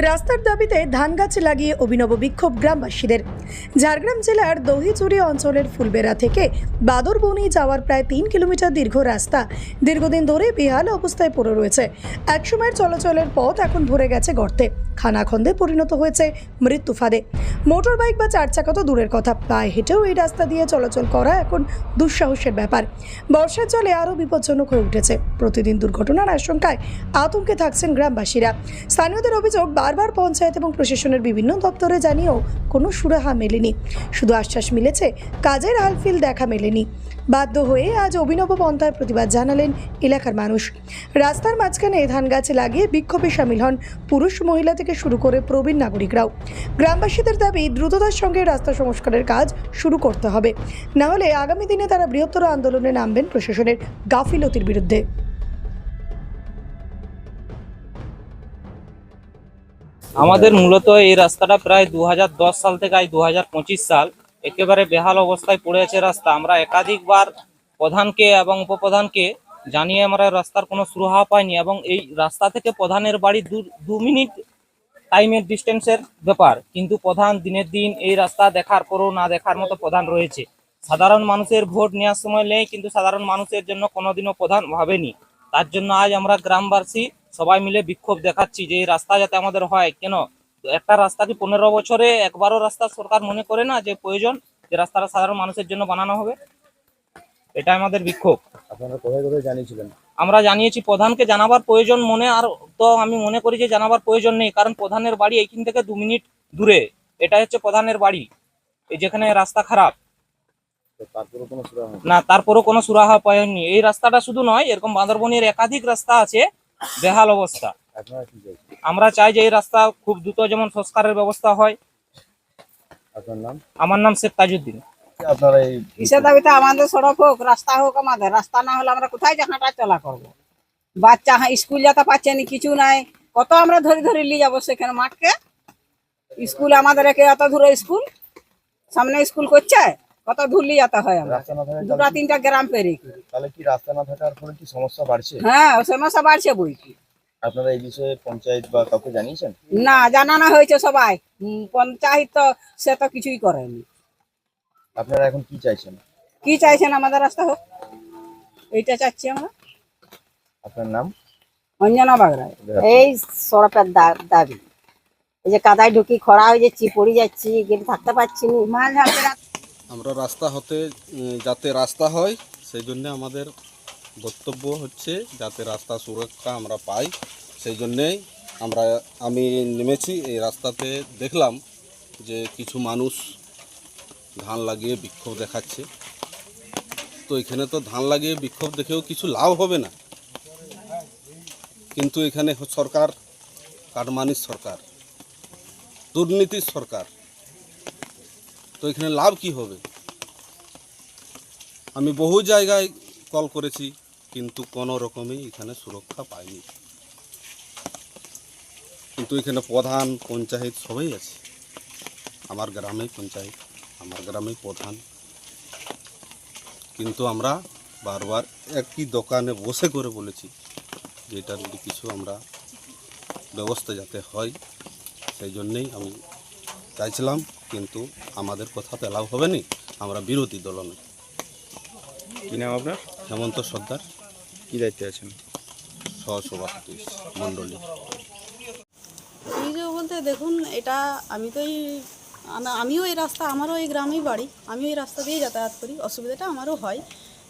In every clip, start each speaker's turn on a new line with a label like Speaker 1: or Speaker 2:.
Speaker 1: রাস্তার দাবিতে ধান গাছ লাগিয়ে অভিনব বিক্ষোভ গ্রামবাসীদের। ঝাড়গ্রাম জেলার দহিচুরি অঞ্চলের ফুলবেড়া থেকে বাদরবনি যাওয়ার প্রায় তিন কিলোমিটার দীর্ঘ রাস্তা দীর্ঘদিন ধরে বেহাল অবস্থায় পড়ে রয়েছে। একসময়ের চলাচলের পথ এখন ভরে গেছে গর্তে। খানাখন্দে পরিণত হয়েছে মৃত্যু ফাঁদে। মোটর বাইক বা চার চাকা তো দূরের কথা। পায়ে হেঁটেও এই রাস্তা দিয়ে চলাচল করা এখন দুঃসাহসের ব্যাপার। বর্ষার জলে আরও বিপজ্জনক হয়ে উঠেছে। প্রতিদিন দুর্ঘটনার আশঙ্কায় আতঙ্কে থাকছেন গ্রামবাসীরা। স্থানীয়দের অভিযোগ বারবার পঞ্চায়েত এবং প্রশাসনের বিভিন্ন দপ্তরে জানিয়েও কোনো সুরাহা মেলেনি। শুধু আশ্বাস মিলেছে, কাজের হালফিল দেখা মেলেনি। বাধ্য হয়ে আজ অভিনব পন্থায় প্রতিবাদ জানালেন এলাকার মানুষ। রাস্তার মাঝখানে ধান গাছ লাগিয়ে বিক্ষোভে সামিল হন পুরুষ মহিলা থেকে শুরু করে প্রবীণ নাগরিকরাও। গ্রামবাসীদের দাবি, দ্রুততার সঙ্গে রাস্তা সংস্কারের কাজ শুরু করতে হবে। না হলে আগামী দিনে তারা বৃহত্তর আন্দোলনে নামবেন প্রশাসনের গাফিলতির বিরুদ্ধে।
Speaker 2: আমাদের মূলত এই রাস্তাটা প্রায় দু হাজার দশ সাল থেকে আজ দু হাজার পঁচিশ সাল। একেবারে বেহাল অবস্থায় পড়ে আছে রাস্তা। আমরা একাধিকবার প্রধানকে এবং উপপ্রধানকে জানিয়ে আমরা রাস্তার কোনো সুরাহা পাইনি এবং এই রাস্তা থেকে প্রধানের বাড়ি দু- দু মিনিট টাইমের ডিস্টেন্সের ব্যাপার। কিন্তু প্রধান দিনের দিন এই রাস্তা দেখার পরও না দেখার মতো প্রধান রয়েছে। সাধারণ মানুষের ভোট নেওয়ার সময় নেই, কিন্তু সাধারণ মানুষের জন্য কোনোদিনও প্রধান ভাবেনি। তার জন্য আজ আমরা গ্রামবাসী সবাই মিলে বিক্ষোভ দেখাচ্ছি যে এই রাস্তা যাতে আমাদের হয়। কেন? একটা রাস্তা কি পনেরো বছরে একবারও রাস্তা সরকার মনে করে না যে প্রয়োজন যে রাস্তাটা সাধারণ মানুষের জন্য বানানো হবে? এটা আমাদের বিক্ষোভ।
Speaker 3: আপনারা কোথায় কোথায় জানিয়েছিলেন?
Speaker 2: আমরা জানিয়েছি প্রধানকে জানাবার প্রয়োজন মনে আর তো আমি মনে করি যে জানাবার প্রয়োজন নেই কারণ প্রধানের বাড়ি এইখান থেকে দু মিনিট দূরে। এটা হচ্ছে প্রধানের বাড়ি এই যেখানে রাস্তা খারাপ। না তারপরও কোনো সুরাহা পায়নি এই রাস্তাটা শুধু নয় এরকম বান্দরবনের একাধিক রাস্তা আছে বেহাল অবস্থা। আমরা চাই যে এই রাস্তা খুব দ্রুত যেমন সংস্কারের ব্যবস্থা হয়।
Speaker 3: আপনার নাম?
Speaker 2: আমার নাম শেখ তাজউদ্দিন।
Speaker 3: আপনারা এই
Speaker 4: কিসের দাবিতে আমাদের সড়ক হোক রাস্তা হোক আমাদের রাস্তা না হলে আমরা কোথায় যে হাঁটা চলা করব? বাচ্চা হ্যাঁ স্কুল যেতে পারছে না কিছু নাই কত আমরা ধরে ধরে নিয়ে যাব সেখানে মাঠকে? স্কুল আমাদের একে এত দূরে স্কুল? সামনে স্কুল করছে? কত নিয়ে যেতে হয় আমরা। দুটা তিনটা গ্রাম পেরিয়ে
Speaker 3: তাহলে কি রাস্তা না থাকার ফলে কি সমস্যা বাড়ছে?
Speaker 4: হ্যাঁ সমস্যা বাড়ছে বই কি।
Speaker 3: আপনারা এই বিষয়ে পঞ্চায়েত বা কাউকে জানিয়েছেন?
Speaker 4: না জানানো হয়েছে সবাই। পঞ্চায়েত তো সে তো কিছুই করেনি।
Speaker 3: আপনারা এখন কি চাইছেন?
Speaker 4: কি চাইছেন আমাদের রাস্তা হোক? এইটা চাচ্ছি আমরা।
Speaker 3: আপনার নাম?
Speaker 4: অঞ্জনা বাগড়ায়
Speaker 5: এই সড়কের দাবি। এই যে কাদায় ঢুকি খরা হয়ে যাচ্ছি পড়ে যাচ্ছি গেলে থাকতে পারছি না।
Speaker 4: হাতে
Speaker 6: আমরা রাস্তা হতে যাতে রাস্তা হয় সেই জন্যে আমাদের বক্তব্য হচ্ছে যাতে রাস্তা সুরক্ষা আমরা পাই। সেই জন্যেই আমরা, আমি নেমেছি এই রাস্তাতে। দেখলাম যে কিছু মানুষ ধান লাগিয়ে বিক্ষোভ দেখাচ্ছে। তো এখানে তো ধান লাগিয়ে বিক্ষোভ দেখেও কিছু লাভ হবে না। কিন্তু এখানে সরকার, কাটমানির সরকার, দুর্নীতির সরকার তো এখানে লাভ কি হবে? আমি বহু জায়গায় কল করেছি, কিন্তু কোনো রকমই এখানে সুরক্ষা পাইনি। কিন্তু এখানে প্রধান পঞ্চায়েত সবাই আছে। আমার গ্রামেই পঞ্চায়েত, আমার গ্রামেই প্রধান। কিন্তু আমরা বারবার একই দোকানে বসে করে বলেছি যে এটার কিছু আমরা ব্যবস্থা যাতে হয়, সেই জন্যেই আমি চাইছিলাম কিন্তু আমাদের কথা তো এলাও হবে না আমরা বিরোধী দলনে
Speaker 3: কি নাম আপনার?
Speaker 6: হেমন্ত সর্দার।
Speaker 3: কী দায়িত্বে আছেন?
Speaker 6: সহসভাপতি মণ্ডলী।
Speaker 7: অভিযোগ বলতে দেখুন এটা আমি তো এই আমিও এই রাস্তা আমারও এই গ্রামেই বাড়ি। আমিও এই রাস্তা দিয়েই যাতায়াত করি। অসুবিধাটা আমারও হয়।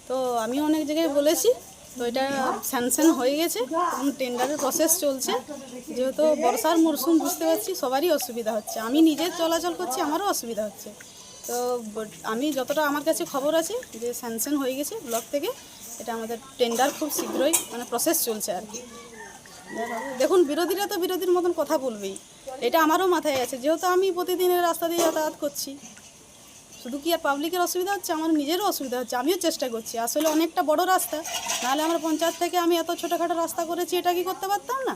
Speaker 7: তো আমি অনেক জায়গায় বলেছি তো এটা স্যাংশন হয়ে গেছে। এবং টেন্ডারের প্রসেস চলছে। যেহেতু বর্ষার মরশুম, বুঝতে পারছি, সবারই অসুবিধা হচ্ছে। আমি নিজে চলাচল করছি, আমারও অসুবিধা হচ্ছে। তো আমি যতটা আমার কাছে খবর আছে যে স্যাংশন হয়ে গেছে ব্লক থেকে, এটা আমাদের টেন্ডার খুব শীঘ্রই মানে প্রসেস চলছে আর কি। দেখুন, বিরোধীরা তো বিরোধীর মতন কথা বলবেই। এটা আমারও মাথায় আছে। যেহেতু আমি প্রতিদিনের রাস্তা দিয়ে যাতায়াত করছি শুধু কি আর পাবলিকের অসুবিধা হচ্ছে? আমার নিজেরও অসুবিধা হচ্ছে। আমিও চেষ্টা করছি। আসলে অনেকটা বড় রাস্তা। নাহলে আমার পঞ্চায়েত থেকে আমি এত ছোটোখাটো রাস্তা করেছি এটা কি করতে পারতাম না?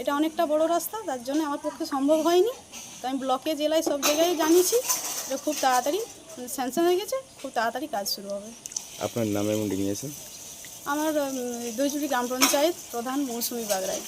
Speaker 7: এটা অনেকটা বড় রাস্তা তার জন্য আমার পক্ষে সম্ভব হয়নি। তো আমি ব্লকে জেলায় সব জায়গায় জানিয়েছি যে খুব তাড়াতাড়ি স্যাংশন হয়ে গেছে খুব তাড়াতাড়ি কাজ শুরু হবে।
Speaker 3: আপনার নাম এবং
Speaker 7: আমার দুইচুরি গ্রাম পঞ্চায়েত প্রধান মৌসুমি বাগড়াই